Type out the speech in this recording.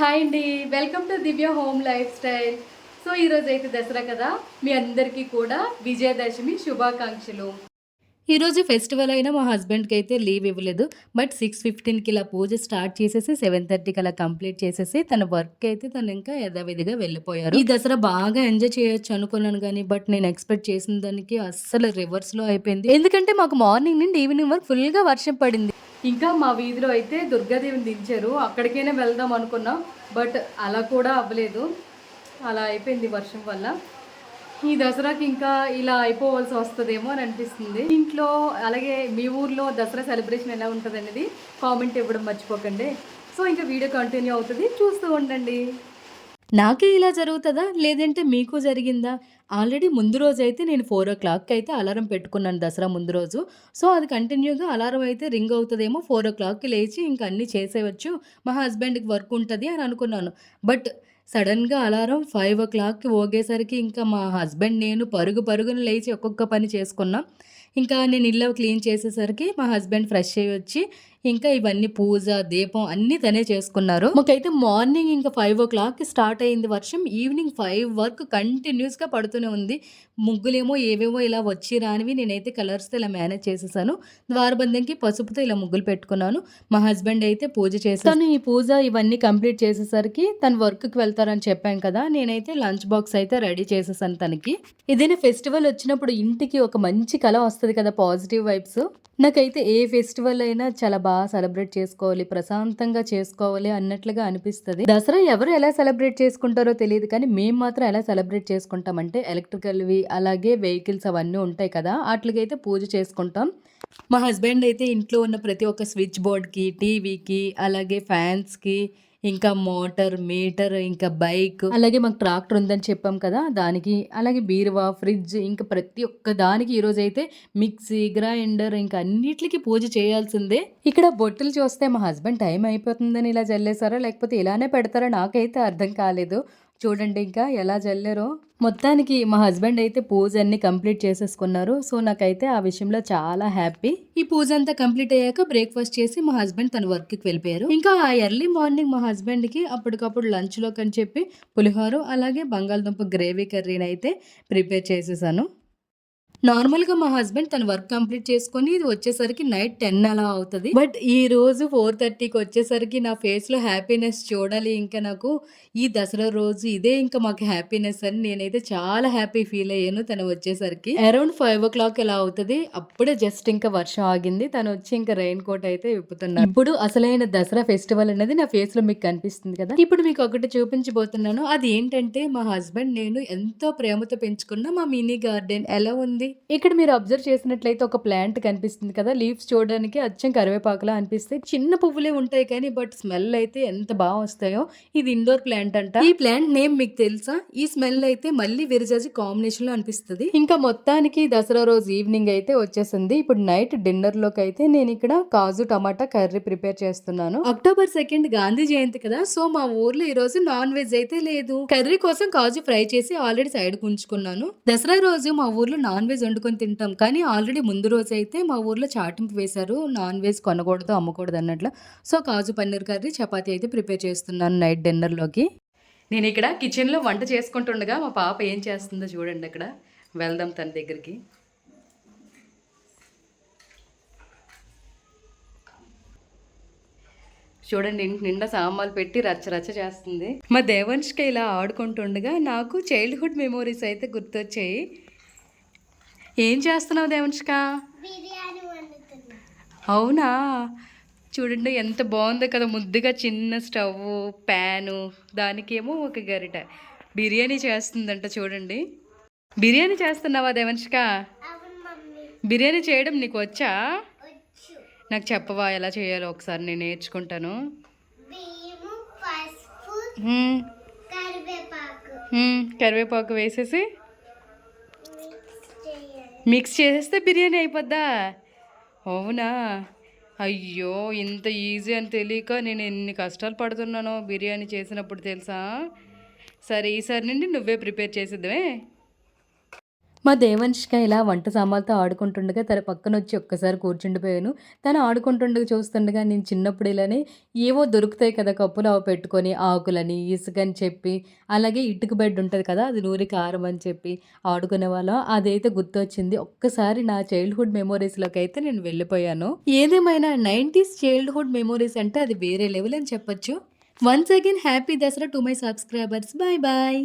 Hi అండి. Welcome to Divya home lifestyle. So ఈరోజు అయితే దసరా కదా. మీ అందరికీ కూడా విజయదశమి శుభాకాంక్షలు. ఈరోజు ఫెస్టివల్ అయినా మా హస్బెండ్కి అయితే లీవ్ ఇవ్వలేదు. బట్ సిక్స్ ఫిఫ్టీన్కి ఇలా పూజ స్టార్ట్ చేసేసి సెవెన్ థర్టీకి అలా కంప్లీట్ చేసేసి తన వర్క్ అయితే తను ఇంకా యథావిధిగా వెళ్ళిపోయారు. ఈ దసరా బాగా ఎంజాయ్ చేయొచ్చు అనుకున్నాను కానీ బట్ నేను ఎక్స్పెక్ట్ చేసిన దానికి అస్సలు రివర్స్లో అయిపోయింది. ఎందుకంటే మాకు మార్నింగ్ నుండి ఈవినింగ్ వరకు ఫుల్గా వర్షం పడింది. ఇంకా మా వీధిలో అయితే దుర్గాదేవిని దించారు. అక్కడికైనా వెళ్దాం అనుకున్నాం బట్ అలా కూడా అవ్వలేదు. అలా అయిపోయింది వర్షం వల్ల. ఈ దసరాకి ఇంకా ఇలా అయిపోవాల్సి వస్తుందేమో అని అనిపిస్తుంది. ఇంట్లో అలాగే మీ ఊర్లో దసరా సెలబ్రేషన్ ఎలా ఉంటుంది అనేది కామెంట్ ఇవ్వడం మర్చిపోకండి. సో ఇంకా వీడియో కంటిన్యూ అవుతుంది. చూస్తూ ఉండండి. నాకే ఇలా జరుగుతుందా? లేదంటే మీకు జరిగిందా? ఆల్రెడీ ముందు రోజు అయితే నేను ఫోర్ ఓ క్లాక్కి అయితే అలారం పెట్టుకున్నాను దసరా ముందు రోజు. సో అది కంటిన్యూగా అలారం అయితే రింగ్ అవుతుందేమో ఫోర్ ఓ క్లాక్కి లేచి ఇంకా అన్నీ చేసేయచ్చు. మా హస్బెండ్కి వర్క్ ఉంటుంది అని అనుకున్నాను. బట్ సడన్గా అలారం ఫైవ్ ఓ క్లాక్కి ఓగేసరికి ఇంకా మా హస్బెండ్ నేను పరుగు పరుగును లేచి ఒక్కొక్క పని చేసుకున్నాం. ఇంకా నేను ఇల్లు క్లీన్ చేసేసరికి మా హస్బెండ్ ఫ్రెష్ అయ్యి వచ్చి ఇంకా ఇవన్నీ పూజ దీపం అన్నీ తనే చేసుకున్నారు. మాకైతే మార్నింగ్ ఇంకా ఫైవ్ ఓ క్లాక్కి స్టార్ట్ అయింది వర్షం. ఈవినింగ్ ఫైవ్ వరకు కంటిన్యూస్గా పడుతూనే ఉంది. ముగ్గులేమో ఏవేవో ఇలా వచ్చి రానివి నేనైతే కలర్స్తో ఇలా మేనేజ్ చేసేసాను. ద్వారబంధంకి పసుపుతో ఇలా ముగ్గులు పెట్టుకున్నాను. మా హస్బెండ్ అయితే పూజ చేశాను ఈ పూజ ఇవన్నీ కంప్లీట్ చేసేసరికి తను వర్క్కి వెళ్తారని చెప్పాను కదా నేనైతే లంచ్ బాక్స్ అయితే రెడీ చేసేసాను తనకి. ఏదైనా ఫెస్టివల్ వచ్చినప్పుడు ఇంటికి ఒక మంచి కళ వస్తుంది కదా పాజిటివ్ వైబ్స్ నాకైతే ఏ ఫెస్టివల్ అయినా చాలా బాగా సెలబ్రేట్ చేసుకోవాలి ప్రశాంతంగా చేసుకోవాలి అన్నట్లుగా అనిపిస్తుంది. దసరా ఎవరు ఎలా సెలబ్రేట్ చేసుకుంటారో తెలియదు కానీ మేము మాత్రం ఎలా సెలబ్రేట్ చేసుకుంటామంటే ఎలక్ట్రికల్వి అలాగే వెహికల్స్ అవన్నీ ఉంటాయి కదా వాటికైతే పూజ చేసుకుంటాం. మా హస్బెండ్ అయితే ఇంట్లో ఉన్న ప్రతి ఒక్క స్విచ్ బోర్డ్కి టీవీకి అలాగే ఫ్యాన్స్కి ఇంకా మోటార్ మీటర్ ఇంకా బైక్. అలాగే మాకు ట్రాక్టర్ ఉందని చెప్పాం కదా దానికి అలాగే బీరువా ఫ్రిడ్జ్ ఇంకా ప్రతి ఒక్క దానికి ఈరోజు అయితే మిక్సీ గ్రైండర్ ఇంకా అన్నిటికి పూజ చేయాల్సిందే. ఇక్కడ బొట్టులు చూస్తే మా హస్బెండ్ టైం అయిపోతుందని ఇలా జల్లేసారా లేకపోతే ఇలానే పెడతారా నాకైతే అర్థం కాలేదు. చూడండి ఇంకా ఎలా జల్లారో. మొత్తానికి మా హస్బెండ్ అయితే పూజ అన్ని కంప్లీట్ చేసేసుకున్నారు. సో నాకైతే ఆ విషయంలో చాలా హ్యాపీ. ఈ పూజ అంతా కంప్లీట్ అయ్యాక బ్రేక్ఫాస్ట్ చేసి మా హస్బెండ్ తన వర్క్కి వెళ్ళిపోయారు. ఇంకా ఆ ఎర్లీ మార్నింగ్ మా హస్బెండ్కి అప్పటికప్పుడు లంచ్లోకి అని చెప్పి పులిహోర అలాగే బంగాళదుంప గ్రేవీ కర్రీని అయితే ప్రిపేర్ చేసేసాను. నార్మల్గా మా హస్బెండ్ తన వర్క్ కంప్లీట్ చేసుకొని ఇది వచ్చేసరికి నైట్ టెన్ అలా అవుతుంది. బట్ ఈ రోజు ఫోర్ థర్టీకి వచ్చేసరికి నా ఫేస్లో హ్యాపీనెస్ చూడాలి. ఇంకా నాకు ఈ దసరా రోజు ఇదే ఇంకా మాకు హ్యాపీనెస్ అని నేనైతే చాలా హ్యాపీ ఫీల్ అయ్యాను తను వచ్చేసరికి. అరౌండ్ ఫైవ్ ఓ క్లాక్ ఎలా అవుతుంది? అప్పుడే జస్ట్ ఇంకా వర్షం ఆగింది. తను వచ్చి ఇంకా రెయిన్ కోట్ అయితే విప్పుతున్నాను ఇప్పుడు అసలైన దసరా ఫెస్టివల్ అనేది నా ఫేస్లో మీకు కనిపిస్తుంది కదా? ఇప్పుడు మీకు ఒకటి చూపించబోతున్నాను. అది ఏంటంటే మా హస్బెండ్ నేను ఎంతో ప్రేమతో పెంచుకున్న మా మినీ గార్డెన్. ఎలా ఉంది? ఇక్కడ మీరు అబ్జర్వ్ చేసినట్లయితే ఒక ప్లాంట్ కనిపిస్తుంది కదా లీవ్స్ చూడడానికి అచ్చం కరివేపాకులా అనిపిస్తాయి చిన్న పువ్వులే ఉంటాయి కానీ బట్ స్మెల్ అయితే ఎంత బాగా వస్తాయో ఇది ఇండోర్ ప్లాంట్ అంట. ఈ ప్లాంట్ నేమ్ మీకు తెలుసా? ఈ స్మెల్ అయితే మళ్ళీ విరజాజి కాంబినేషన్లో అనిపిస్తుంది. ఇంకా మొత్తానికి దసరా రోజు ఈవినింగ్ అయితే వచ్చేసింది. ఇప్పుడు నైట్ డిన్నర్లోకి అయితే నేను ఇక్కడ కాజు టమాటా కర్రీ ప్రిపేర్ చేస్తున్నాను. అక్టోబర్ సెకండ్ గాంధీ జయంతి కదా సో మా ఊర్లో ఈ రోజు నాన్ వెజ్ అయితే లేదు. కర్రీ కోసం కాజు ఫ్రై చేసి ఆల్రెడీ సైడ్ ఉంచుకున్నాను. దసరా రోజు మా ఊర్లో నాన్ వెజ్ వండుకొని తింటాం. కానీ ఆల్రెడీ ముందు రోజు అయితే మా ఊర్లో చాటింపు వేశారు. నాన్ వెజ్ కొనకూడదు అమ్మకూడదు అన్నట్లు. సో కాజు పన్నీర్ కర్రీ చపాతీ అయితే ప్రిపేర్ చేస్తున్నాను నైట్ డిన్నర్లోకి నేను ఇక్కడ కిచెన్లో వంట చేసుకుంటుండగా మా పాప ఏం చేస్తుందో చూడండి అక్కడ. వెళ్దాం తన దగ్గరికి. చూడండి ఇంటి నిండా సామాన్లు పెట్టి రచ్చ రచ్చ చేస్తుంది. మా దేవంష్కి ఇలా ఆడుకుంటుండగా నాకు చైల్డ్హుడ్ మెమోరీస్ అయితే గుర్తొచ్చాయి. ఏం చేస్తున్నావు వండుతున్నా. అవునా? చూడండి ఎంత బాగుందో కదా ముద్దుగా చిన్న స్టవ్ ప్యాను దానికేమో ఒక గరిట. బిర్యానీ చేస్తుందంట చూడండి. బిర్యానీ చేస్తున్నావా మమ్మీ. బిర్యానీ చేయడం నీకు వచ్చా? నాకు చెప్పవా ఎలా చేయాలో ఒకసారి నేను నేర్చుకుంటాను. కరివేపాకు వేసేసి మిక్స్ చేసేస్తే బిర్యానీ అయిపోద్దా? అవునా? అయ్యో ఇంత ఈజీ అని తెలియక నేను ఎన్ని కష్టాలు పడుతున్నానో బిర్యానీ చేసినప్పుడు తెలుసా? సరే ఈసారి నుండి నువ్వే ప్రిపేర్ చేసిద్దామే. మా దేవంశిక ఇలా వంట సామాన్లతో ఆడుకుంటుండగా తన పక్కన వచ్చి ఒక్కసారి కూర్చుండిపోయాను. తను ఆడుకుంటుండగా చూస్తుండగా నేను చిన్నప్పుడు ఇలానే ఏవో దొరుకుతాయి కదా కప్పులు అవి పెట్టుకొని ఆకులని ఇసుకని చెప్పి అలాగే ఇటుక బెడ్ ఉంటుంది కదా అది నూరి కారం అని చెప్పి ఆడుకునే వాళ్ళం. అదైతే గుర్తొచ్చింది. ఒక్కసారి నా చైల్డ్హుడ్ మెమోరీస్లోకి అయితే నేను వెళ్ళిపోయాను. ఏదేమైనా నైంటీస్ చైల్డ్హుడ్ మెమోరీస్ అంటే అది వేరే లెవెల్ అని చెప్పొచ్చు. Once again happy Dussehra to my subscribers. Bye bye